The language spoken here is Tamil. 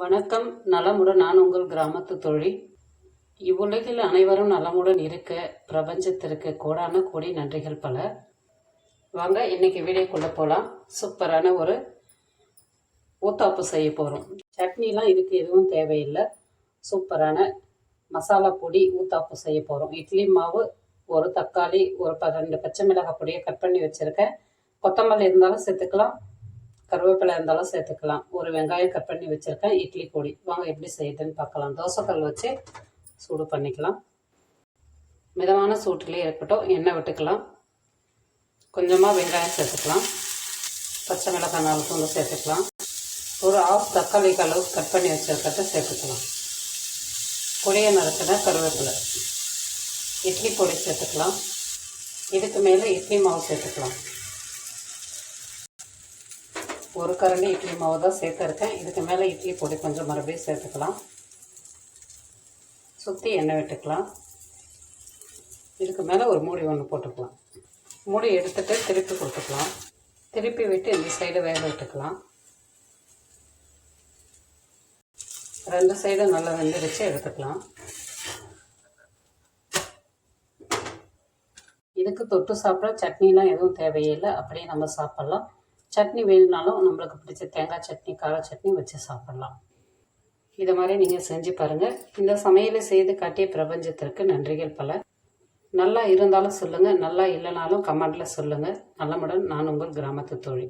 வணக்கம். நலமுடன் நான் உங்கள் கிராமத்து தொழில். இவ்வுலகில் அனைவரும் நலமுடன் இருக்க பிரபஞ்சத்திற்கு கோடான கோடி நன்றிகள் பல. வாங்க இன்னைக்கு வீடியோக்குள்ளே போகலாம் சூப்பரான ஒரு ஊத்தாப்பு செய்ய போகிறோம் சட்னிலாம் இதுக்கு எதுவும் தேவையில்லை. சூப்பரான மசாலா பொடி ஊத்தாப்பு செய்ய போகிறோம் இட்லி மாவு ஒரு தக்காளி ஒரு ப ரெண்டு பச்சை மிளகாய் பொடியை கட் பண்ணி வச்சுருக்கேன். கொத்தமல்லி இருந்தாலும் சேர்த்துக்கலாம். கருவேப்பிலை இருந்தாலும் சேர்த்துக்கலாம். ஒரு வெங்காயம் கட் பண்ணி வச்சுருக்கேன். இட்லி பொடி. வாங்க எப்படி செய்யுதுன்னு பார்க்கலாம். தோசைக்கல் வச்சு சூடு பண்ணிக்கலாம். மிதமான சூட்டிலே இருக்கட்டும். எண்ணெய் விட்டுக்கலாம். கொஞ்சமாக வெங்காயம் சேர்த்துக்கலாம். பச்சை மிளகாய் நாலு தூள் சேர்த்துக்கலாம். ஒரு ஆஃப் தக்காளி அளவு கட் பண்ணி வச்சுருக்கிறத சேர்த்துக்கலாம். பொடியை நறுக்கின கருவேப்பிலை. இட்லி பொடி சேர்த்துக்கலாம். இதுக்கு மேலே இட்லி மாவு சேர்த்துக்கலாம். ஒரு கரண்டி இட்லி மாவு தான் சேர்த்துருக்கேன் இதுக்கு மேலே இட்லி பொடி கொஞ்சம் மறுபடியும் சேர்த்துக்கலாம். சுற்றி எண்ணெய் விட்டுக்கலாம். இதுக்கு மேலே ஒரு மூடி ஒன்று போட்டுக்கலாம். மூடி எடுத்துகிட்டு திருப்பி கொடுத்துக்கலாம். திருப்பி விட்டு இந்த சைடு வேக விட்டுக்கலாம். ரெண்டு சைடும் நல்லா வெந்துடுச்சு எடுத்துக்கலாம். இதுக்கு தொட்டு சாப்பிட சட்னிலாம் எதுவும் தேவையில்லை. அப்படியே நம்ம சாப்பிட்லாம். சட்னி வேணும்னாலும் நம்மளுக்கு பிடிச்ச தேங்காய் சட்னி கார சட்னி வச்சு சாப்பிட்லாம். இதை மாதிரி நீங்கள் செஞ்சு பாருங்கள் இந்த சமையலை செய்து காட்டிய பிரபஞ்சத்திற்கு நன்றிகள் பல. நல்லா இருந்தாலும் சொல்லுங்கள் நல்லா இல்லைனாலும் கமெண்டில் சொல்லுங்கள் நல்லமுடன் நான் உங்கள் கிராமத்து தோழி.